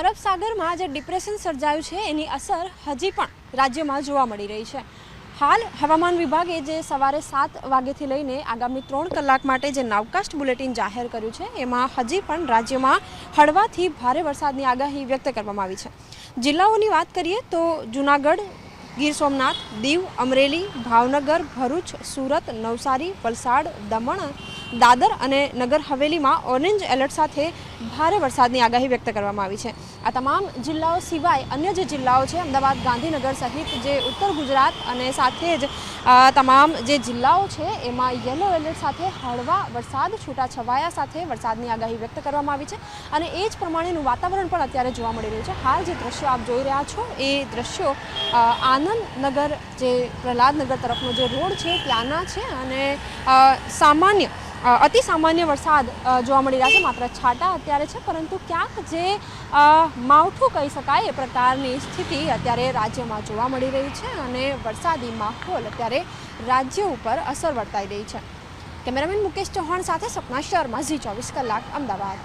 અરબ સાગરમાં જે ડિપ્રેશન સર્જાયું છે, એની અસર હજી પણ રાજ્યમાં જોવા મળી રહી છે. હાલ હવામાન વિભાગે જે સવારે સાત વાગ્યાથી લઈને આગામી ત્રણ કલાક માટે જે નાવકાસ્ટ બુલેટિન જાહેર કર્યું છે, એમાં હજી પણ રાજ્યમાં હળવાથી ભારે વરસાદની આગાહી વ્યક્ત કરવામાં આવી છે. જિલ્લાઓની વાત કરીએ તો જૂનાગઢ, ગીર સોમનાથ, દીવ, અમરેલી, ભાવનગર, ભરૂચ, સુરત, નવસારી, વલસાડ, દમણ દાદર અને નગર હવેલીમાં ઓરેન્જ એલર્ટ સાથે ભારે વરસાદની આગાહી વ્યક્ત કરવામાં આવી છે. આ તમામ જિલ્લાઓ સિવાય અન્ય જે જિલ્લાઓ છે, અમદાવાદ, ગાંધીનગર સહિત જે ઉત્તર ગુજરાત અને સાથે જ તમામ જે જિલ્લાઓ છે, એમાં યલો એલર્ટ સાથે હળવા વરસાદ, છૂટાછવાયા સાથે વરસાદની આગાહી વ્યક્ત કરવામાં આવી છે અને એ જ પ્રમાણેનું વાતાવરણ પણ અત્યારે જોવા મળી રહ્યું છે. હાલ જે દ્રશ્યો આપ જોઈ રહ્યા છો, એ દ્રશ્યો આનંદનગર જે પ્રહલાદનગર તરફનો જે રોડ છે, ત્યાંના છે અને સામાન્ય અતિ સામાન્ય વરસાદ જોવા મળી રહ્યા છે, માત્ર છાંટા અત્યારે છે, પરંતુ ક્યાંક જે માવઠું કહી શકાય એ પ્રકારની સ્થિતિ અત્યારે રાજ્યમાં જોવા મળી રહી છે અને વરસાદી માહોલ અત્યારે રાજ્ય ઉપર અસર વર્તાઈ રહી છે. કેમેરામેન મુકેશ ચૌહાણ સાથે સપના શર્મા, ઝી ચોવીસ કલાક, અમદાવાદ.